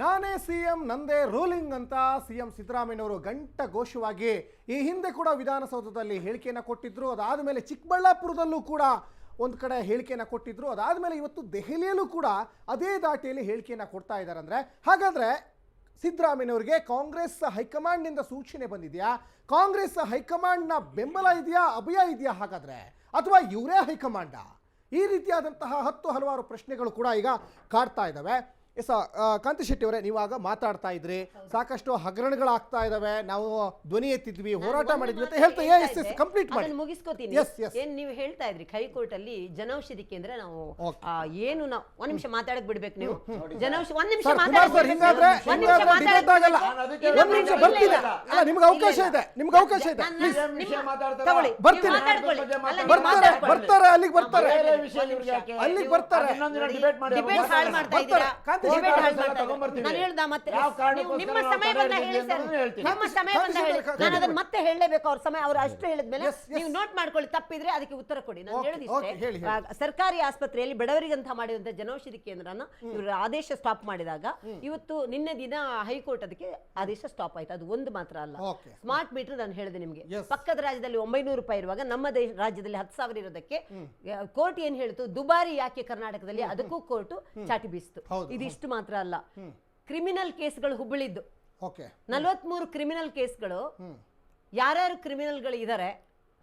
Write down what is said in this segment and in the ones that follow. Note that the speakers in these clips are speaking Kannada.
ನಾನೇ ಸಿ ಎಂ ನಂದೇ ರೂಲಿಂಗ್ ಅಂತ ಸಿ ಎಂ ಸಿದ್ದರಾಮಯ್ಯನವರು ಗಂಟ ಘೋಷವಾಗಿ ಈ ಹಿಂದೆ ಕೂಡ ವಿಧಾನಸೌಧದಲ್ಲಿ ಹೇಳಿಕೆಯನ್ನು ಕೊಟ್ಟಿದ್ರು. ಅದಾದ ಮೇಲೆ ಚಿಕ್ಕಬಳ್ಳಾಪುರದಲ್ಲೂ ಕೂಡ ಒಂದು ಕಡೆ ಹೇಳಿಕೆಯನ್ನು ಕೊಟ್ಟಿದ್ರು. ಅದಾದ ಮೇಲೆ ಇವತ್ತು ದೆಹಲಿಯಲ್ಲೂ ಕೂಡ ಅದೇ ದಾಟಿಯಲ್ಲಿ ಹೇಳಿಕೆಯನ್ನು ಕೊಡ್ತಾ ಇದ್ದಾರೆ ಅಂದರೆ, ಹಾಗಾದರೆ ಸಿದ್ದರಾಮಯ್ಯನವರಿಗೆ ಕಾಂಗ್ರೆಸ್ ಹೈಕಮಾಂಡ್ನಿಂದ ಸೂಚನೆ ಬಂದಿದೆಯಾ? ಕಾಂಗ್ರೆಸ್ ಹೈಕಮಾಂಡ್ನ ಬೆಂಬಲ ಇದೆಯಾ, ಅಭಯ ಇದೆಯಾ ಹಾಗಾದರೆ? ಅಥವಾ ಇವರೇ ಹೈಕಮಾಂಡ? ಈ ರೀತಿಯಾದಂತಹ ಹತ್ತು ಹಲವಾರು ಪ್ರಶ್ನೆಗಳು ಕೂಡ ಈಗ ಕಾಡ್ತಾ ಇದ್ದಾವೆ ಎಸ್ ಕಾಂತಿ ಶೆಟ್ಟಿ ಅವರೇ ನೀವಾಗ ಮಾತಾಡ್ತಾ ಇದ್ರಿ. ಸಾಕಷ್ಟು ಹಗರಣಗಳಾಗ್ತಾ ಇದಾವೆ. ನಾವು ಧ್ವನಿ ಎತ್ತಿದ್ವಿ ಹೋರಾಟ ಮಾಡಿದ್ವಿ ಅಂತ ಹೇಳ್ತಾ ಎಸ್ ಎಸ್ ಕಂಪ್ಲೀಟ್ ಮಾಡಿ. ಮುಗಿಸ್ಕೋತೀನಿ. ಏನ್ ನೀವು ಹೇಳ್ತಾ ಇದ್ರಿ ಕೈಕೋರ್ಟ್ ಅಲ್ಲಿ ಜನೌಷಧಿ ಕೇಂದ್ರ ನಾವು ಆ, ಏನು ನಾವು ಒಂದ್ ನಿಮಿಷ ಮಾತಾಡಕ್ ಬಿಡ್ಬೇಕು ನೀವು. ಜನೌಷಧಿ ಒಂದ್ ನಿಮಿಷ ಡಿಬೇಟ್ ನಿಮ್ಗೆ ಅವಕಾಶ ಇದೆ. ನಿಮ್ಗೆ ಅವಕಾಶ ಇದೆ? ತಗೊಳ್ಳಿ, ಬರ್ತಾರೆ? ಬರ್ತಾರೆ ಅಲ್ಲಿಗೆ ಬರ್ತಾರೆ. ಅಲ್ಲಿಗೆ ಬರ್ತಾರೆ. ಮಾಡ್ತಾ ಇದ್ದೀರಾ? ಹಾಳ್ ಮಾಡ್ತಾ ನಾನು ಹೇಳ್ದ ಮತ್ತೆ ನೀವು- ನಿಮ್ಮ ನಾವು ಸಮಯವನ್ನ ಹೇಳಿ ಸರ್. ನಿಮ್ಮ ಸಮಯವನ್ನ ಹೇಳಿ. ನಾನು ಅದನ್ನ ಮತ್ತೆ ಹೇಳಲೇಬೇಕು ಅವ್ರ ಸಮಯ. ಅವ್ರು ಅಷ್ಟು ಹೇಳಿದ್ಮೇಲೆ. ನೀವು ನೋಟ್ ಮಾಡ್ಕೊಳ್ಳಿ. ತಪ್ಪಿದ್ರೆ ಅದಕ್ಕೆ ಉತ್ತರ ಕೊಡಿ. ನಾನು ಹೇಳೋದಿಷ್ಟೇ ಸರ್ಕಾರಿ ಆಸ್ಪತ್ರೆಯಲ್ಲಿ ಬಡವರಿಗಂತ ಮಾಡಿದಂತ ಜನೌಷಧಿ ಕೇಂದ್ರನ ಇವರು ಆದೇಶ ಸ್ಟಾಪ್ ಮಾಡಿದಾಗ ಇವತ್ತು ನಿನ್ನೆ ದಿನ ಹೈಕೋರ್ಟ್ ಅದಕ್ಕೆ ಆದೇಶ ಸ್ಟಾಪ್ ಆಯ್ತು. ಅದು ಒಂದು ಮಾತ್ರ ಅಲ್ಲ. ಸ್ಮಾರ್ಟ್ ಮೀಟರ್ ನಾನು ಹೇಳಿದೆ ನಿಮಗೆ. ಪಕ್ಕದ ರಾಜ್ಯದಲ್ಲಿ ಒಂಬೈನೂರು ರೂಪಾಯಿ ಇರುವಾಗ ನಮ್ಮ ದೇಶ ರಾಜ್ಯದಲ್ಲಿ ಹತ್ತು ಸಾವಿರ ಇರೋದಕ್ಕೆ ಕೋರ್ಟ್ ಏನ್ ಹೇಳ್ತು? ದುಬಾರಿ ಯಾಕೆ ಕರ್ನಾಟಕದಲ್ಲಿ ಅದಕ್ಕೂ ಕೋರ್ಟ್ ಚಾಟಿ ಬೀಸ್ತು. ಹೌದು, ಇದಿಷ್ಟು ಮಾತ್ರ ಅಲ್ಲ. ಕ್ರಿಮಿನಲ್ ಕೇಸ್ಗಳು ಹುಬ್ಬಳ್ಳಿದ್ದು ನಲವತ್ಮೂರು ಕ್ರಿಮಿನಲ್ ಕೇಸ್ಗಳು ಯಾರ್ಯಾರು ಕ್ರಿಮಿನಲ್ಗಳು ಇದ್ದಾರೆ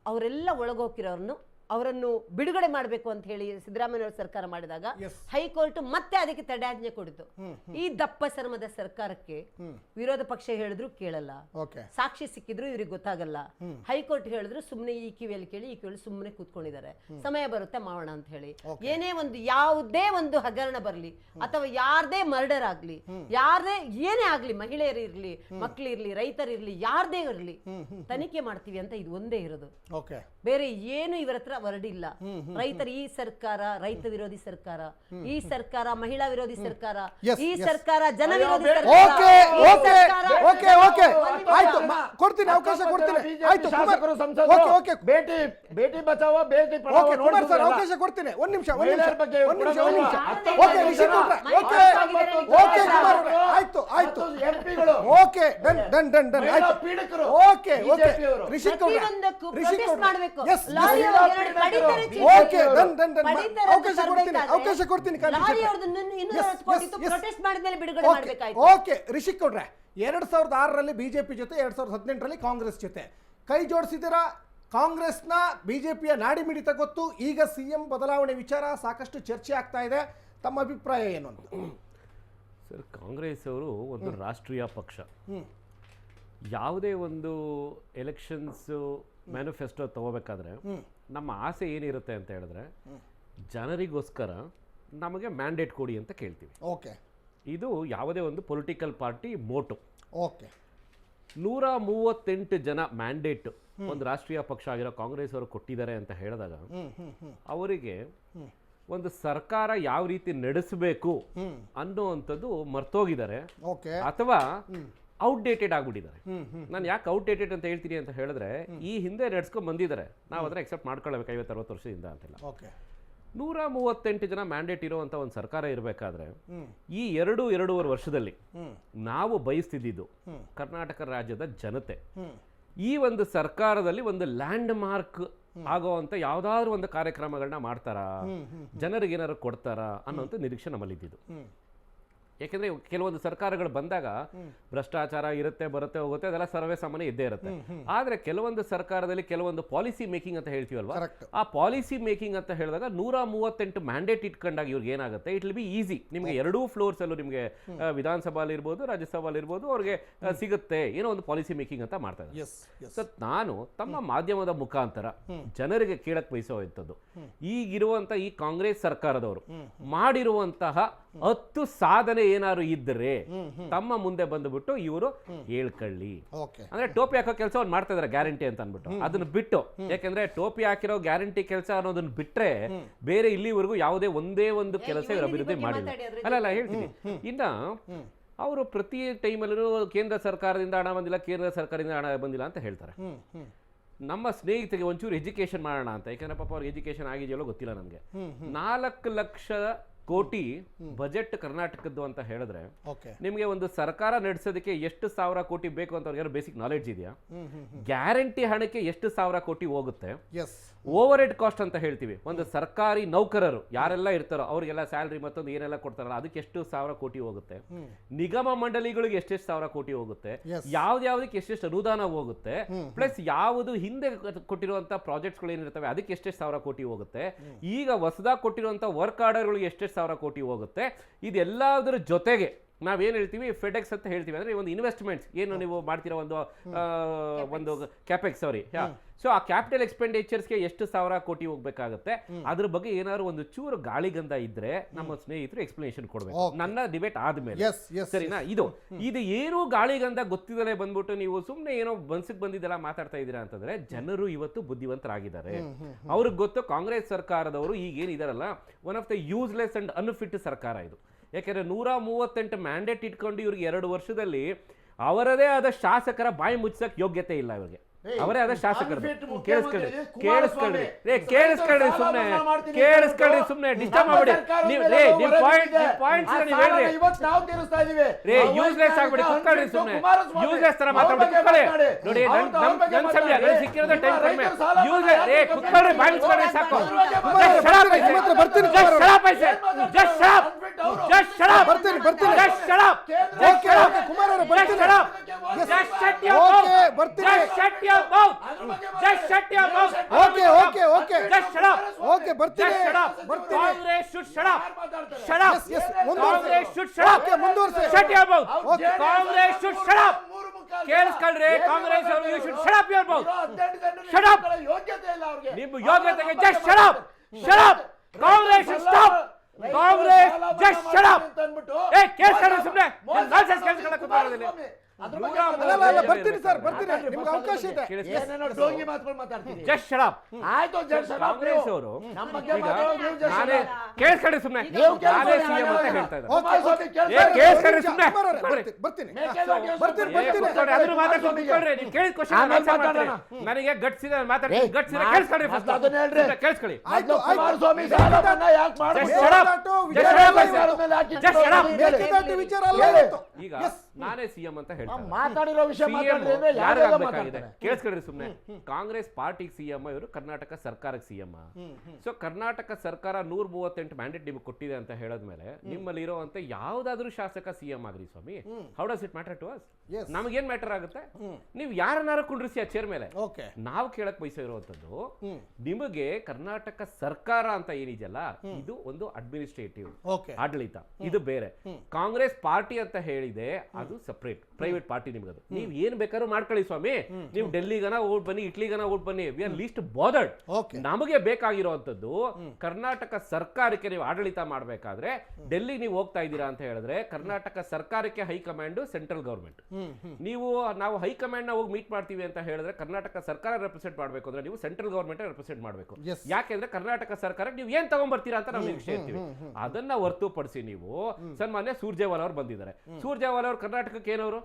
ಅವರೆಲ್ಲ ಒಳಗೋಗಿರೋರನ್ನು ಅವರನ್ನು ಬಿಡುಗಡೆ ಮಾಡಬೇಕು ಅಂತ ಹೇಳಿ ಸಿದ್ದರಾಮಯ್ಯ ಸರ್ಕಾರ ಮಾಡಿದಾಗ ಹೈಕೋರ್ಟ್ ಮತ್ತೆ ಅದಕ್ಕೆ ತಡೆಯಾಜ್ಞೆ ಕೊಡಿತು ಈ ದಪ್ಪ ಶರ್ಮದ ಸರ್ಕಾರಕ್ಕೆ ವಿರೋಧ ಪಕ್ಷ ಹೇಳಿದ್ರು ಕೇಳಲ್ಲ. ಸಾಕ್ಷಿ ಸಿಕ್ಕಿದ್ರು ಇವ್ರಿಗೆ ಗೊತ್ತಾಗಲ್ಲ. ಹೈಕೋರ್ಟ್ ಹೇಳಿದ್ರು ಸುಮ್ಮನೆ ಈ ಕಿವಿಯಲ್ಲಿ ಕೇಳಿ ಈ ಕಿವಿಯಲ್ಲಿ ಸುಮ್ಮನೆ ಕೂತ್ಕೊಂಡಿದ್ದಾರೆ. ಸಮಯ ಬರುತ್ತೆ ಮಾಡೋಣ ಅಂತ ಹೇಳಿ. ಏನೇ ಒಂದು ಯಾವುದೇ ಒಂದು ಹಗರಣ ಬರಲಿ ಅಥವಾ ಯಾರದೇ ಮರ್ಡರ್ ಆಗ್ಲಿ ಯಾರದೇ ಏನೇ ಆಗ್ಲಿ ಮಹಿಳೆಯರು ಇರ್ಲಿ ಮಕ್ಳಿರ್ಲಿ ರೈತರಿರ್ಲಿ ಯಾರದೇ ಇರ್ಲಿ ತನಿಖೆ ಮಾಡ್ತೀವಿ ಅಂತ ಇದು ಒಂದೇ ಇರೋದು. ಬೇರೆ ಏನು ಇವರ ಹತ್ರ ವರಡಿ ಇಲ್ಲ ರೈತರ ಈ ಸರ್ಕಾರ ರೈತ ವಿರೋಧಿ ಸರ್ಕಾರ ಈ ಸರ್ಕಾರ ಮಹಿಳಾ ವಿರೋಧಿ ಸರ್ಕಾರ ಈ ಸರ್ಕಾರ ಜನ ವಿರೋಧಿ ಸರ್ಕಾರ ಓಕೆ ಓಕೆ ಓಕೆ ಓಕೆ ಆಯ್ತು ಕೊಡ್ತೀನಿ ಅವಕಾಶ ಕೊಡ್ತೀನಿ. ಆಯ್ತು ಕುಮಾರ್. Okay okay. ಬೇಟಿ ಬೇಟಿ ಬಚಾವೋ ಭೇಟಿ ಓಕೆ ಕುಮಾರ್ ಸರ್ ಅವಕಾಶ ಕೊಡ್ತೀನಿ. ಒಂದ್ ನಿಮಿಷ ಒಂದ್ ನಿಮಿಷ ಬಗ್ಗೆ ಒಂದ್ ನಿಮಿಷ ಒಂದ್ ನಿಮಿಷ. ಓಕೆ ಓಕೆ ಓಕೆ ಕುಮಾರ್ ಆಯ್ತು ಆಯ್ತು. ಎಂಪಿಗಳು. Okay done done done done ಆಯ್ತು. Okay okay. ರಿಷಿ ಕೌಡ ರಿಷಿ ಮಾಡ್ಬೇಕು. ಓಕೆ ಡನ್ ಡನ್ ಡನ್ ಅವಕಾಶ ಕೊಡ್ತೀನಿ ಅವಕಾಶ ಕೊಡ್ತೀನಿ protest ಮಾಡಿದ್ಮೇಲೆ ಬಿಡುಗಡೆ ಓಕೆ ಮಾಡ್ಬೇಕಾಯ್ತು. ಓಕೆ ರಿಷಿಕ್ ಕೊಡ್ರೆ ಎರಡ್ ಸಾವಿರದ ಆರರಲ್ಲಿ ಬಿಜೆಪಿ ಜೊತೆ ಎರಡ್ ಸಾವಿರದ ಹದಿನೆಂಟರಲ್ಲಿ ಕಾಂಗ್ರೆಸ್ ಜೊತೆ. ಕೈ ಜೋಡಿಸಿದ್ದೀರಾ? ಕಾಂಗ್ರೆಸ್ನ ಬಿಜೆಪಿಯ ನಾಡಿ ಮಿಡಿತ ಗೊತ್ತು. ಈಗ ಸಿಎಂ ಬದಲಾವಣೆ ವಿಚಾರ ಸಾಕಷ್ಟು ಚರ್ಚೆ ಆಗ್ತಾ ಇದೆ. ತಮ್ಮ ಅಭಿಪ್ರಾಯ ಏನು ಅಂತ? ಸರ್ ಕಾಂಗ್ರೆಸ್ ಅವರು ಒಂದು ರಾಷ್ಟ್ರೀಯ ಪಕ್ಷ. ಯಾವುದೇ ಒಂದು ಎಲೆಕ್ಷನ್ಸ್ ಮ್ಯಾನಿಫೆಸ್ಟೋ ತಗೋಬೇಕಾದ್ರೆ ನಮ್ಮ ಆಸೆ ಏನಿರುತ್ತೆ ಅಂತ ಹೇಳಿದ್ರೆ ಜನರಿಗೋಸ್ಕರ ನಮಗೆ ಮ್ಯಾಂಡೇಟ್ ಕೊಡಿ ಅಂತ ಕೇಳ್ತೀವಿ. ಓಕೆ. ಇದು ಯಾವುದೇ ಒಂದು ಪೊಲಿಟಿಕಲ್ ಪಾರ್ಟಿ ಮೋಟು ಓಕೆ. ನೂರ ಮೂವತ್ತೆಂಟು ಜನ ಮ್ಯಾಂಡೇಟ್ ಒಂದು ರಾಷ್ಟ್ರೀಯ ಪಕ್ಷ ಆಗಿರೋ ಕಾಂಗ್ರೆಸ್ ಅವರು ಕೊಟ್ಟಿದ್ದಾರೆ ಅಂತ ಹೇಳಿದಾಗ ಅವರಿಗೆ ಒಂದು ಸರ್ಕಾರ ಯಾವ ರೀತಿ ನಡೆಸಬೇಕು ಅನ್ನುವಂಥದ್ದು ಮರ್ತೋಗಿದ್ದಾರೆ. ಓಕೆ. ಅಥವಾ ಔಟ್ಡೇಟೆಡ್ ಆಗ್ಬಿಟ್ಟಿದ್ದಾರೆ. ನಾನು ಯಾಕೆ ಔಟ್ಡೇಟೆಡ್ ಅಂತ ಹೇಳ್ತೀನಿ ಅಂತ ಹೇಳಿದ್ರೆ ಈ ಹಿಂದೆ ನಡ್ಸ್ಕೊಂಡ್ ಬಂದಿದ್ದಾರೆ. ನಾವು ಅದನ್ನ ಎಕ್ಸೆಪ್ಟ್ ಮಾಡ್ಕೊಳ್ಬೇಕು ಐವತ್ತು ಅರವತ್ತು ವರ್ಷದಿಂದ ಅಂತಿಲ್ಲ. ಓಕೆ. ನೂರ ಮೂವತ್ತೆಂಟು ಜನ ಮ್ಯಾಂಡೇಟ್ ಇರುವಂತ ಒಂದು ಸರ್ಕಾರ ಇರಬೇಕಾದ್ರೆ ಈ ಎರಡು ಎರಡೂವರೆ ವರ್ಷದಲ್ಲಿ ನಾವು ಬಯಸ್ತಿದ್ದಿದ್ದು ಕರ್ನಾಟಕ ರಾಜ್ಯದ ಜನತೆ. ಈ ಒಂದು ಸರ್ಕಾರದಲ್ಲಿ ಒಂದು ಲ್ಯಾಂಡ್ ಮಾರ್ಕ್ ಆಗೋವಂಥ ಯಾವ್ದಾದ್ರು ಒಂದು ಕಾರ್ಯಕ್ರಮಗಳನ್ನ ಮಾಡ್ತಾರಾ? ಜನರಿಗೆ ಏನಾದ್ರು ಕೊಡ್ತಾರಾ ಅನ್ನೋಂಥ ನಿರೀಕ್ಷೆ ನಮ್ಮಲ್ಲಿದ್ದಿದ್ದು. ಹ್ಮ್. ಯಾಕೆಂದ್ರೆ ಕೆಲವೊಂದು ಸರ್ಕಾರಗಳು ಬಂದಾಗ ಭ್ರಷ್ಟಾಚಾರ ಇರುತ್ತೆ ಬರುತ್ತೆ ಹೋಗುತ್ತೆ ಅದೆಲ್ಲ ಸರ್ವೇ ಸಾಮಾನ್ಯ ಇದ್ದೇ ಇರುತ್ತೆ. ಆದ್ರೆ ಕೆಲವೊಂದು ಸರ್ಕಾರದಲ್ಲಿ ಕೆಲವೊಂದು ಪಾಲಿಸಿ ಮೇಕಿಂಗ್ ಅಂತ ಹೇಳ್ತೀವಲ್ವಾ. ಆ ಪಾಲಿಸಿ ಮೇಕಿಂಗ್ ಅಂತ ಹೇಳಿದಾಗ ನೂರ ಮೂವತ್ತೆಂಟು ಮ್ಯಾಂಡೇಟ್ ಇಟ್ಕೊಂಡಾಗ ಇವ್ರಿಗೆ ಏನಾಗುತ್ತೆ? ಇಟ್ ವಿಲ್ ಬಿ ಈಸಿ ನಿಮಗೆ ಎರಡೂ ಫ್ಲೋರ್ಸ್ ಅಲ್ಲೂ ನಿಮಗೆ ವಿಧಾನಸಭೆಯಲ್ಲಿ ಇರ್ಬೋದು ರಾಜ್ಯಸಭೆಯಲ್ಲಿ ಇರ್ಬೋದು ಅವ್ರಿಗೆ ಸಿಗುತ್ತೆ. ಏನೋ ಒಂದು ಪಾಲಿಸಿ ಮೇಕಿಂಗ್ ಅಂತ ಮಾಡ್ತಾ ಇದ್ದಾರೆ. ನಾನು ತಮ್ಮ ಮಾಧ್ಯಮದ ಮುಖಾಂತರ ಜನರಿಗೆ ಕೇಳಕ್ ಬಯಸುವಂಥದ್ದು ಈಗಿರುವಂತ ಈ ಕಾಂಗ್ರೆಸ್ ಸರ್ಕಾರದವರು ಮಾಡಿರುವಂತಹ ಹತ್ತು ಸಾಧನೆ ಏನಾದ್ರು ಇದ್ರೆ ತಮ್ಮ ಮುಂದೆ ಬಂದ್ಬಿಟ್ಟು ಇವರು ಹೇಳ್ಕೊಳ್ಳಿ. ಓಕೆ. ಅಂದ್ರೆ ಟೋಪಿ ಹಾಕೋ ಕೆಲಸ ಅವ್ರು ಮಾಡ್ತಾ ಇದಾರೆ ಗ್ಯಾರಂಟಿ ಅಂತ ಅನ್ಬಿಟ್ಟು ಅದನ್ನ ಬಿಟ್ಟು ಯಾಕಂದ್ರೆ ಟೋಪಿ ಹಾಕಿರೋ ಗ್ಯಾರಂಟಿ ಕೆಲಸ ಅನ್ನೋದನ್ನ ಬಿಟ್ರೆ ಬೇರೆ ಇಲ್ಲಿವರೆಗೂ ಯಾವುದೇ ಒಂದೇ ಒಂದು ಕೆಲಸ ಇವರು ಅಭಿವೃದ್ಧಿ ಮಾಡಿಲ್ಲ. ಅಲ್ಲ ಅಲ್ಲ ಹೇಳ್ತೀನಿ. ಇನ್ನ ಅವರು ಪ್ರತಿ ಟೈಮಲ್ಲೂ ಕೇಂದ್ರ ಸರ್ಕಾರದಿಂದ ಹಣ ಬಂದಿಲ್ಲ ಕೇಂದ್ರ ಸರ್ಕಾರದಿಂದ ಹಣ ಬಂದಿಲ್ಲ ಅಂತ ಹೇಳ್ತಾರೆ. ನಮ್ಮ ಸ್ನೇಹಿತರಿಗೆ ಒಂಚೂರು ಎಜುಕೇಶನ್ ಮಾಡೋಣ ಅಂತ. ಯಾಕಂದ್ರೆ ಪಾಪ ಅವ್ರಿಗೆ ಎಜುಕೇಶನ್ ಆಗಿದೆಯಲ್ಲೋ ಗೊತ್ತಿಲ್ಲ ನನಗೆ. ನಾಲ್ಕು ಲಕ್ಷ ಕೋಟಿ ಬಜೆಟ್ ಕರ್ನಾಟಕದ್ದು ಅಂತ ಹೇಳಿದ್ರೆ ನಿಮಗೆ ಒಂದು ಸರ್ಕಾರ ನಡೆಸೋದಕ್ಕೆ ಎಷ್ಟು ಸಾವಿರ ಕೋಟಿ ಬೇಕು ಅಂತ ಅವ್ರಿಗೆ ಬೇಸಿಕ್ ನಾಲೆಡ್ಜ್ ಇದೆಯಾ? ಗ್ಯಾರಂಟಿ ಹಣಕ್ಕೆ ಎಷ್ಟು ಸಾವಿರ ಕೋಟಿ ಹೋಗುತ್ತೆ? ಓವರ್ ಹೆಡ್ ಕಾಸ್ಟ್ ಅಂತ ಹೇಳ್ತೀವಿ. ಒಂದು ಸರ್ಕಾರಿ ನೌಕರರು ಯಾರೆಲ್ಲ ಇರ್ತಾರೋ ಅವ್ರಿಗೆಲ್ಲ ಸ್ಯಾಲ್ರಿ ಮತ್ತೊಂದು ಏನೆಲ್ಲ ಕೊಡ್ತಾರಲ್ಲ ಅದಕ್ಕೆ ಎಷ್ಟು ಸಾವಿರ ಕೋಟಿ ಹೋಗುತ್ತೆ? ನಿಗಮ ಮಂಡಳಿಗಳಿಗೆ ಎಷ್ಟೆಷ್ಟು ಸಾವಿರ ಕೋಟಿ ಹೋಗುತ್ತೆ? ಯಾವ್ದಾವ್ದಕ್ಕೆ ಎಷ್ಟೆಷ್ಟು ಅನುದಾನ ಹೋಗುತ್ತೆ? ಪ್ಲಸ್ ಯಾವುದು ಹಿಂದೆ ಕೊಟ್ಟಿರುವಂತ ಪ್ರಾಜೆಕ್ಟ್ಸ್ಗಳು ಏನಿರ್ತವೆ ಅದಕ್ಕೆ ಎಷ್ಟೆಷ್ಟು ಸಾವಿರ ಕೋಟಿ ಹೋಗುತ್ತೆ? ಈಗ ಹೊಸದಾಗಿ ಕೊಟ್ಟಿರುವಂತಹ ವರ್ಕ್ ಆರ್ಡರ್ಗಳಿಗೆ ಎಷ್ಟೆಷ್ಟು ಸಾವಿರ ಕೋಟಿ ಹೋಗುತ್ತೆ. ಇದೆಲ್ಲದರ ಜೊತೆಗೆ ನಾವೇನ್ ಹೇಳ್ತೀವಿ? ಫೆಡೆಕ್ಸ್ ಅಂತ ಹೇಳ್ತೀವಿ. ಅಂದ್ರೆ ಒಂದು ಇನ್ವೆಸ್ಟ್ಮೆಂಟ್ಸ್ ಏನು ನೀವು ಮಾಡ್ತಿರೋ ಒಂದು ಆ, ಒಂದು ಕ್ಯಾಪೆಕ್ಸ್ ಸಾರಿ ಸೊ ಆ ಕ್ಯಾಪಿಟಲ್ ಎಕ್ಸ್ಪೆಂಡಿಚರ್ಸ್ಗೆ ಎಷ್ಟು ಸಾವಿರ ಕೋಟಿ ಹೋಗಬೇಕಾಗುತ್ತೆ? ಅದ್ರ ಬಗ್ಗೆ ಏನಾದ್ರು ಒಂದು ಚೂರು ಗಾಳಿಗಂಧ ಇದ್ರೆ ನಮ್ಮ ಸ್ನೇಹಿತರು ಎಕ್ಸ್ಪ್ಲನೇಷನ್ ಕೊಡಬೇಕು. ನನ್ನ ಡಿಬೇಟ್ ಆದ್ಮೇಲೆ. ಸರಿನಾ? ಇದು. ಇದು ಏನು ಗಾಳಿಗಂಧ ಗೊತ್ತಿದಲೇ ಬಂದ್ಬಿಟ್ಟು ನೀವು ಸುಮ್ಮನೆ ಏನೋ ಬನ್ಸಕ್ ಬಂದಿದ್ದೆಲ್ಲ ಮಾತಾಡ್ತಾ ಇದ್ದೀರಾ ಅಂತಂದ್ರೆ ಜನರು ಇವತ್ತು ಬುದ್ಧಿವಂತರಾಗಿದ್ದಾರೆ. ಅವ್ರಿಗೆ ಗೊತ್ತು ಕಾಂಗ್ರೆಸ್ ಸರ್ಕಾರದವರು ಈಗ ಏನಿದಾರಲ್ಲ one of the useless and unfit ಸರ್ಕಾರ ಇದು. ಯಾಕೆಂದ್ರೆ ನೂರ ಮೂವತ್ತೆಂಟು ಮ್ಯಾಂಡೇಟ್ ಇಟ್ಕೊಂಡು ಇವ್ರಿಗೆ ಎರಡು ವರ್ಷದಲ್ಲಿ ಅವರದೇ ಆದ ಶಾಸಕರ ಬಾಯಿ ಮುಚ್ಚಕ್ಕೆ ಯೋಗ್ಯತೆ ಇಲ್ಲ ಇವ್ರಿಗೆ. ಅವರೇ ಆದ ಶಾಸಕರು ಕೇಳಿಸ್ಕೊಳ್ಳಿ ಕೇಳಿಸ್ಕೊಳ್ಳಿ. ರೇ ಕೇಳಿಸ್ಕೊಳ್ಳಿ ಸುಮ್ಮನೆ ಕೇಳಿಸ್ಕೊಳ್ಳಿ ಸುಮ್ಮನೆ ನಮ್ಮ ಡಿಸ್ಟರ್ಬ್ ಮಾಡಿ ನೀವು ರೇ ನಾವು ಪಾಯಿಂಟ್ ಬಿದ್ದಿದೆ. ಪಾಯಿಂಟ್ಸ್ ನೀವು ಹೇಳ್ರಿ. ಇವತ್ತು ನಾವು ತೀರಿಸ್ತಾ ಇದೀವಿ. ರೇ ಯೂಸ್ಲೆಸ್ ಆಗ್ಬಿಡಿ. ಕುತ್ಕೊಳ್ಳಿ ಸುಮ್ಮನೆ. ಯೂಸ್ಲೆಸ್ ತರ ಮಾತಾಡ್ಬಿಡಿ. ಕುತ್ಕೊಳ್ಳಿ. ನೋಡಿ ನಮ್ಮ ನನ್ ಬಗ್ಗೆ ನಮ್ ನನ್ ಮಾತಾಡಿ. ಸಮಯ ನನಗೆ ಸಿಕ್ಕಿರೋದೇ ಟೈಮ್ ನಿಮ್ಮ ಕಡಿಮೆ. ಯೂಸ್ಲೆಸ್ ರೇ ಕುತ್ಕೊಳ್ಳಿ ಬಾಯಿ ಮುಚ್ಕೊಳ್ಳಿ ಸಾಕು. ಜಸ್ಟ್ shut up, ಬರ್ತೀನಿ, ನಿಮ್ಮ Kumar shut up, I said. Just shut up ಬರ್ತೀನಿ. ಬರ್ತೀನಿ ಜಸ್ಟ್ ಶಟ್ಅಪ್ ಕೇದ್ರೋ ಓಕೆ ಕುಮಾರವರ ಬರ್ತೀನಿ. ಜಸ್ಟ್ ಶಟ್ಅಪ್ ಓಕೆ ಬರ್ತೀನಿ just shut up okay okay okay just shut up okay ಬರ್ತೀನಿ. ಶಟ್ಅಪ್ ಬರ್ತೀನಿ. ಆವರೇ shut shut up shut S S ಒಂದು ಆವರೇ ಶಟ್ ಶಟ್ಅಪ್ ಓಕೆ ಮುಂದೂರ್ ಸೇ ಶಟ್ಅಪ್ ಕಾ ง ್ರೆಸ್ ಶಟ್ಅಪ್ ಮೂರು ಮುಖಾ ಕೇಳಿಸ್ಕೊಳ್ರೆ ಕಾ ง ್ರೆಸ್ ಅವರ್ ಯು ಶಟ್ಅಪ್ ಯುವರ್ ನಿಮ್ಮ ಯೋಗ್ಯತೆಗೆ just shut up stop Congress just shut up. ಏ, ಸುಮ್ನೆ. ನೀನ್ nonsense ಬರ್ತೀನಿ ಸರ್ ಬರ್ತೀನಿ. ನಿಮ್ಗೆ ಅವಕಾಶ ಇದೆ. ಡೋಂಗಿ ಮಾತುಗಳು ಮಾತಾಡ್ತೀನಿ. ಜಸ್ಟ್ ಶಟ್ ಅಪ್ ಆಯ್ತು ಜಸ್ಟ್ shut up ಕಾಂಗ್ರೆಸ್ ಅವರು. ನಮ್ಮ ಬಗ್ಗೆ ಈಗ ಮಾತಾಡೋದು ನೀವು just ನಾನೇ. ಕೇಳಿಸ್ಕೊಳ್ಳಿ ಸುಮ್ಮನೆ ನೀವು ನಾನೇ ಸಿಎಂ ಅಂತ ಹೇಳ್ತಾ ಇದ್ದಾರೆ ಓಕೆ, ಓಕೆ. ಕೇಳಿಸ್ಕೊಳ್ಳಿ. ಬರ್ತೀನಿ ಬರ್ತೀನಿ. ಬರ್ತೀನಿ, ಅದ್ರ ಮಾತಾಡ್ಕೊಂಡು. ನೀವು ಕೇಳಿದ ಕ್ವೆಶ್ಚನ್ ಮಾತಾಡೋಣ. ನನಗೆ ಗಟ್ಸ್ ಇದೆ ಮಾತಾಡ್ತೀನಿ. ಗಟ್ಸ್ ಇದೆ ಕೇಳಿಸ್ಕೊಳ್ಳಿ first. ಅದನ್ನ ಹೇಳ್ರಿ. ಕೇಳಿಸ್ಕೊಳ್ಳಿ. ಆಯ್ತು, ಕುಮಾರ್ ಸ್ವಾಮಿ ಕುಮಾರಸ್ವಾಮಿ ಸಾಲ ಮನ್ನಾ ಯಾಕೆ ಮಾಡ್ಬಿಟ್ಟು just up. Mekedatu Just shut ವಿಚಾರ ಅಲ್ಲ ಈಗ. ನಾನೇ ಸಿಎಂ ಅಂತ ಮಾತಾಡಿರೋ ವಿಷಯ CM ಮಾತಾಡ್ರಿ ಅಂದ್ರೆ ಯಾರ್ಯಾರೋ ಮಾತಾಡ್ತಾರೆ. ಕೇಳಿಸ್ಕೊಳ್ರಿ ಸುಮ್ನೆ. ಕಾಂಗ್ರೆಸ್ ಪಾರ್ಟಿಗೆ ಸಿಎಂ ಇವರು ಕರ್ನಾಟಕ ಸರ್ಕಾರಕ್ಕೆ ಸಿಎಂ ಸೊ ಕರ್ನಾಟಕ ಸರ್ಕಾರ ನೂರ ಮೂವತ್ತೆಂಟು ಮ್ಯಾಂಡೇಟ್ ನಿಮಗೆ ಕೊಟ್ಟಿದೆ ಅಂತ ಹೇಳದ್ಮೇಲೆ ನಿಮ್ಮಲ್ಲಿ ಇರುವಂತ ಯಾವ್ದಾದ್ರು ಶಾಸಕ ಸಿಎಂ ಆಗ್ರಿ ಸ್ವಾಮಿ. How does it matter to us Yes. ನಮಗೇನ್ ಮ್ಯಾಟರ್ ಆಗುತ್ತೆ? ನೀವು ಯಾರನ್ನಾರು ಕುಂಡ್ರಿಸಿ ಆ ಚೇರ್ ಮೇಲೆ? ಓಕೆ ನಾವು ಕೇಳಕ್ ಬಯಸೋ ಇರುವಂತದ್ದು ನಿಮಗೆ ಕರ್ನಾಟಕ ಸರ್ಕಾರ ಅಂತ ಏನಿದೆಯಲ್ಲ ಇದು ಒಂದು ಅಡ್ಮಿನಿಸ್ಟ್ರೇಟಿವ್ ಓಕೆ ಆಡಳಿತ. ಇದು ಬೇರೆ. ಕಾಂಗ್ರೆಸ್ ಪಾರ್ಟಿ ಅಂತ ಹೇಳಿದೆ ಅದು ಸಪರೇಟ್ ಪ್ರೈವೇಟ್ ಪಾರ್ಟಿ ನಿಮ್ಗದು. ನೀವು ಏನ್ ಬೇಕಾದ್ರೂ ಮಾಡ್ಕೊಳ್ಳಿ ಸ್ವಾಮಿ. ನೀವು ಡೆಲ್ಲಿಗನ ಓಟ್ ಬನ್ನಿ ಇಟ್ಲಿಗನ ಓಟ್ ಬನ್ನಿ. ವಿ ಆರ್ ಲೀಸ್ಟ್ ಬಾದರ್ಡ್ ನಮಗೆ ಬೇಕಾಗಿರುವಂತದ್ದು ಕರ್ನಾಟಕ ಸರ್ಕಾರಕ್ಕೆ ನೀವು ಆಡಳಿತ ಮಾಡಬೇಕಾದ್ರೆ ಡೆಲ್ಲಿ ನೀವು ಹೋಗ್ತಾ ಇದ್ದೀರಾ ಅಂತ ಹೇಳಿದ್ರೆ ಕರ್ನಾಟಕ ಸರ್ಕಾರಕ್ಕೆ ಹೈಕಮಾಂಡ್ ಸೆಂಟ್ರಲ್ ಗೌರ್ಮೆಂಟ್ ನೀವು ನಾವು ಹೈಕಮಾಂಡ್ನ ಹೋಗಿ ಮೀಟ್ ಮಾಡ್ತೀವಿ ಅಂತ ಹೇಳಿದ್ರೆ ಕರ್ನಾಟಕ ಸರ್ಕಾರ ರೆಪ್ರೆಸೆಂಟ್ ಮಾಡಬೇಕು ಅಂದ್ರೆ ನೀವು ಸೆಂಟ್ರಲ್ ಗೌರ್ಮೆಂಟ್ ರೆಪ್ರೆಸೆಂಟ್ ಮಾಡಬೇಕು. ಯಾಕೆಂದ್ರೆ ಕರ್ನಾಟಕ ಸರ್ಕಾರ ನೀವು ಏನ್ ತಗೊಂಡ್ಬರ್ತೀರಾ ಅಂತ ನಾವು ನಿರೀಕ್ಷೆ ಇರ್ತೀವಿ ಅದನ್ನ ಹೊರತುಪಡಿಸಿ ನೀವು ಸನ್ಮಾನ್ಯ ಸೂರ್ಜೇವಾಲ ಅವರು ಬಂದಿದ್ದಾರೆ. ಸೂರ್ಜೇವಾಲ ಅವರು ಕರ್ನಾಟಕಕ್ಕೆ ಏನವರು?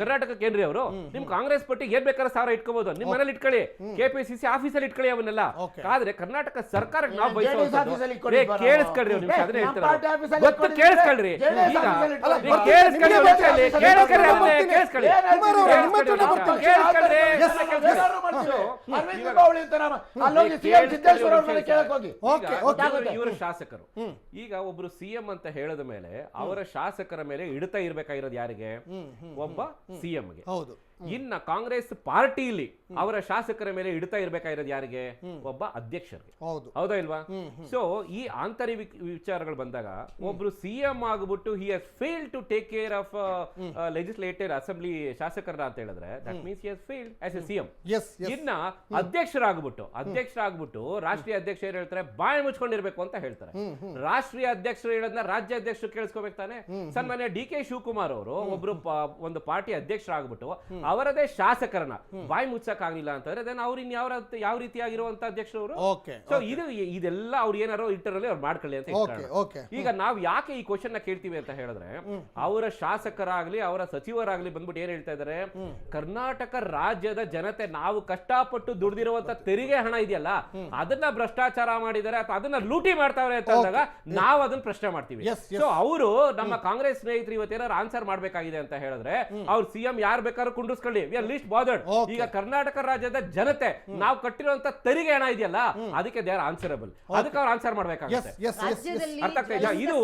ಕರ್ನಾಟಕಕ್ಕೆ ಏನ್ರಿ ಅವರು ನಿಮ್ ಕಾಂಗ್ರೆಸ್ ಪಟ್ಟಿ ಏನ್ ಬೇಕಾದ್ರೆ ಸಾವಿರ ಇಟ್ಕೋಬಹುದು ನಿಮ್ ಮನೇಲಿ ಇಟ್ಕೊಳ್ಳಿ. ಕೆಪಿಸಿಸಿ ಆಫೀಸಲ್ಲಿ ಇಟ್ಕೊಳ್ಳಿ ಅವನ್ನೆಲ್ಲ. ಆದ್ರೆ ಕರ್ನಾಟಕ ಸರ್ಕಾರಕ್ಕೆ ನಾವು. ಕೇಳಿಸ್ಕೊಳ್ರಿ ಗೊತ್ತು ಕೇಳಿಸ್ಕೊಳ್ರಿ. ಕೇಳಿಸ್ಕೊಳ್ಳಿ ಕೇಳಿಸ್ಕೊಳ್ಳಿ ಅರವಿಂದ್ ಇವಾಗ- ಬಾವಳಿ ಅಂತ ನಮ್ಮ- ಅಲ್ಲೋಗಿ ಸಿ ಎಂ ಸಿದ್ದೇಶ್ವರ ಅವ್ರ ಮೇಲೆ ಕೇಳಕ್ ಹೋಗಿ. Okay, okay. ಇವರು ಶಾಸಕರು. ಈಗ ಒಬ್ರು ಸಿಎಂ ಅಂತ ಹೇಳದ ಮೇಲೆ ಅವರ ಶಾಸಕರ ಮೇಲೆ ಇಡ್ತಾ ಇರ್ಬೇಕಾಗಿರೋದು ಯಾರಿಗೆ? ಒಬ್ಬ ಸಿಎಂಗೆ ಹೌದು. ಇನ್ನ ಕಾಂಗ್ರೆಸ್ ಪಾರ್ಟಿಲಿ ಅವರ ಶಾಸಕರ ಮೇಲೆ ಇಡ್ತಾ ಇರ್ಬೇಕಾಗಿರೋದು ಯಾರಿಗೆ? ಒಬ್ಬ ಅಧ್ಯಕ್ಷರಿಗೆ. ಹೌದು. ಇಲ್ವಾ? ಸೊ ಈ ಆಂತರಿಕ ವಿಚಾರಗಳು ಬಂದಾಗ ಒಬ್ರು ಸಿಎಂ ಆಗ್ಬಿಟ್ಟು he has fail to take care of legislative assembly ಶಾಸಕರ ಅಂತ ಹೇಳಿದ್ರೆ that means he has fail as A CM. ಇನ್ನ ಅಧ್ಯಕ್ಷರಾಗ್ಬಿಟ್ಟು ಅಧ್ಯಕ್ಷರಾಗ್ಬಿಟ್ಟು ರಾಷ್ಟ್ರೀಯ ಅಧ್ಯಕ್ಷ ಏನ್ ಹೇಳ್ತಾರೆ ಬಾಯಿ ಮುಚ್ಕೊಂಡಿರ್ಬೇಕು ಅಂತ ಹೇಳ್ತಾರೆ. ರಾಷ್ಟ್ರೀಯ ಅಧ್ಯಕ್ಷರು ಹೇಳೋದನ್ನ ರಾಜ್ಯ ಅಧ್ಯಕ್ಷರು ಕೇಳಿಸ್ಕೋಬೇಕು ತಾನೆ? ಸನ್ಮಾನ್ಯ ಡಿ ಕೆ ಶಿವಕುಮಾರ್ ಅವರು ಒಬ್ರು ಒಂದು ಪಾರ್ಟಿ ಅಧ್ಯಕ್ಷರಾಗ್ಬಿಟ್ಟು ಅವರದೇ ಶಾಸಕರನ್ನ. ಬಾಯಿ ಮುಚ್ಚಕ್ ಆಗ್ಲಿಲ್ಲ ಅಂತಂದ್ರೆ ದೆನ್ ಅವ್ರು ಇನ್ ಯಾವ ಯಾವ ರೀತಿಯಾಗಿರುವಂತ ಅಧ್ಯಕ್ಷರವರು? ಸೊ ಇದು ಇದೆಲ್ಲ ಅವ್ರು ಏನಾರೋ ಇಟ್ಟರಲ್ಲಿ ಅವ್ರು ಮಾಡ್ಕೊಳ್ಳಿ ಅಂತ ಓಕೆ ಈಗ ನಾವ್ ಯಾಕೆ ಈ ಕ್ವಶನ್ನ ಕೇಳ್ತೀವಿ ಅಂತ ಹೇಳಿದ್ರೆ ಅವರ ಶಾಸಕರಾಗ್ಲಿ ಅವರ ಸಚಿವರಾಗ್ಲಿ ಬಂದ್ಬಿಟ್ಟು ಏನ್ ಹೇಳ್ತಾ ಇದಾರೆ? ಕರ್ನಾಟಕ ರಾಜ್ಯದ ಜನತೆ ನಾವು ಕಷ್ಟಪಟ್ಟು ದುಡ್ದಿರುವಂತ ತೆರಿಗೆ ಹಣ ಇದೆಯಲ್ಲ ಅದನ್ನ ಭ್ರಷ್ಟಾಚಾರ ಮಾಡಿದ್ದಾರೆ ಅಥವಾ ಅದನ್ನ ಲೂಟಿ ಮಾಡ್ತಾವ್ರೆ ಅಂತ ಅಂದಾಗ ನಾವು ಅದನ್ನ ಪ್ರಶ್ನೆ ಮಾಡ್ತೀವಿ. ಸೊ ಅವರು ನಮ್ಮ ಕಾಂಗ್ರೆಸ್ ಸ್ನೇಹಿತರು ಇವತ್ತೇನಾದ್ರು ಆನ್ಸರ್ ಮಾಡ್ಬೇಕಾಗಿದೆ ಅಂತ ಹೇಳಿದ್ರೆ ಅವ್ರು ಸಿಎಂ ಯಾರು ಬೇಕಾದ್ರೂ ಕುಂಡಿಸ್ಕೊಳ್ಳಿ ವಿ ಆರ್ ಲೀಸ್ಟ್ ಬಾದರ್ಡ್ ಈಗ ಕರ್ನಾಟಕ ರಾಜ್ಯದ ಜನತೆ ನಾವು ಕಟ್ಟಿರುವಂತ ತೆರಿಗೆ ಹಣ ಇದೆಯಲ್ಲ ಅದಕ್ಕೆ ದೇ ಆರ್ ಆನ್ಸರಬಲ್ ಅದಕ್ಕೆ ಅವ್ರು ಆನ್ಸರ್ ಮಾಡ್ಬೇಕಾಗುತ್ತೆ. ಎಸ್ ಎಸ್ ರಾಜ್ಯದಲ್ಲಿ ಅರ್ಥ ಆಗ್ತಾ ಇದೆಯಾ? ಇದು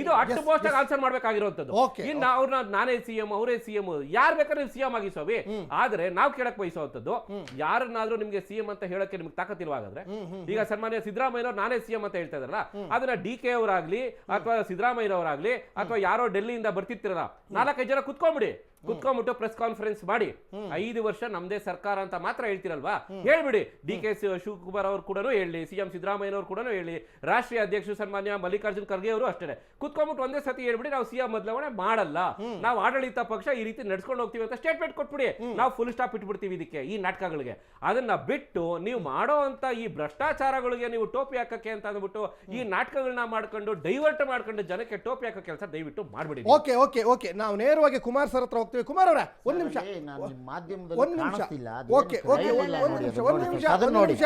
ಇದು ಅಟ್ ಪೋಸ್ಟ್ ಆನ್ಸರ್ ಮಾಡ್ಬೇಕಾಗಿರುವಂತದ್ದು ಇನ್ನು ಅವ್ರನ್ನ ನಾನೇ ಸಿಎಂ ಅವರೇ ಸಿಎಂ ಯಾರ್ ಬೇಕಾದ್ರೆ ಸಿಎಂ ಆಗಿ ಸ್ವಾಮಿ ಆದ್ರೆ ನಾವು ಕೇಳಕ್ ಬಯಸುವಂತದ್ದು ಯಾರನ್ನಾದ್ರೂ ನಿಮ್ಗೆ ಸಿಎಂ ಅಂತ ಹೇಳಕ್ಕೆ ನಿಮ್ಗೆ ತಾಕತ್ತಿಲ್ವಾಗಾದ್ರೆ ಈಗ ಸನ್ಮಾನ್ಯ ಸಿದ್ದರಾಮಯ್ಯ ನಾನೇ ಸಿಎಂ ಅಂತ ಹೇಳ್ತಾ ಇದ್ರಲ್ಲ ಅದನ್ನ ಡಿ ಕೆ ಅವರಾಗ್ಲಿ ಅಥವಾ ಸಿದ್ದರಾಮಯ್ಯನವರಾಗ್ಲಿ ಅಥವಾ ಯಾರೋ ಡೆಲ್ಲಿಯಿಂದ ಬರ್ತಿರ್ತಿರಲ್ಲ ನಾಲ್ಕೈದು ಜನ ಕುತ್ಕೊಂಡ್ಬಿಡಿ. ಕುತ್ಕೊಂಡ್ಬಿಟ್ಟು ಪ್ರೆಸ್ ಕಾನ್ಫರೆನ್ಸ್ ಮಾಡಿ. ಐದು ವರ್ಷ ನಮ್ದೇ ಸರ್ಕಾರ ಅಂತ ಮಾತ್ರ ಹೇಳ್ತಿರಲ್ವಾ? ಹೇಳ್ಬಿಡಿ. ಡಿ ಕೆ ಶಿವಕುಮಾರ್ ಅವರು ಕೂಡ ಹೇಳಿ ಸಿಎಂ ಸಿದ್ದರಾಮಯ್ಯನವರು ಕೂಡ ಹೇಳಿ ರಾಷ್ಟ್ರೀಯ ಅಧ್ಯಕ್ಷರು ಸನ್ಮಾನ್ಯ ಮಲ್ಲಿಕಾರ್ಜುನ್ ಖರ್ಗೆ ಅವರು ಅಷ್ಟೇ ಕುತ್ಕೊಂಡ್ಬಿಟ್ಟು ಒಂದೇ ಸತಿ ಹೇಳ್ಬಿಡಿ ನಾವು ಸಿಎಂ ಬದಲಾವಣೆ ಮಾಡಲ್ಲ. ನಾವು ಆಡಳಿತ ಪಕ್ಷ ಈ ರೀತಿ ನಡ್ಸ್ಕೊಂಡು ಹೋಗ್ತೀವಿ ಅಂತ ಸ್ಟೇಟ್ಮೆಂಟ್ ಕೊಟ್ಬಿಡಿ. ನಾವು ಫುಲ್ ಸ್ಟಾಪ್ ಇಟ್ಬಿಡ್ತೀವಿ ಇದಕ್ಕೆ ಈ ನಾಟಕಗಳಿಗೆ. ಅದನ್ನ ಬಿಟ್ಟು ನೀವು ಮಾಡೋ ಅಂತ ಈ ಭ್ರಷ್ಟಾಚಾರಗಳಿಗೆ ನೀವು ಟೋಪಿ ಹಾಕಕ್ಕೆ ಅಂತ ಅಂದ್ಬಿಟ್ಟು ಈ ನಾಟಕಗಳನ್ನ ಮಾಡ್ಕೊಂಡು ಡೈವರ್ಟ್ ಮಾಡ್ಕೊಂಡು ಜನಕ್ಕೆ ಟೋಪಿ ಹಾಕೋ ಕೆಲಸ ದಯವಿಟ್ಟು ಮಾಡ್ಬಿಡಿ ಓಕೆ ಓಕೆ ಓಕೆ. ನಾವು ನೇರವಾಗಿ ಕುಮಾರ್ ಸರ್ ಹತ್ರ ಹೋಗ್ತೀವಿ. ಕುಮಾರ್ ಅವರ ಒಂದು ನಿಮಿಷ. ಒಂದ್ ನಿಮಿಷ. ಓಕೆ ಓಕೆ ಒಂದ್ ನಿಮಿಷ ಒಂದು ನಿಮಿಷ ಒಂದ್ ನಿಮಿಷ.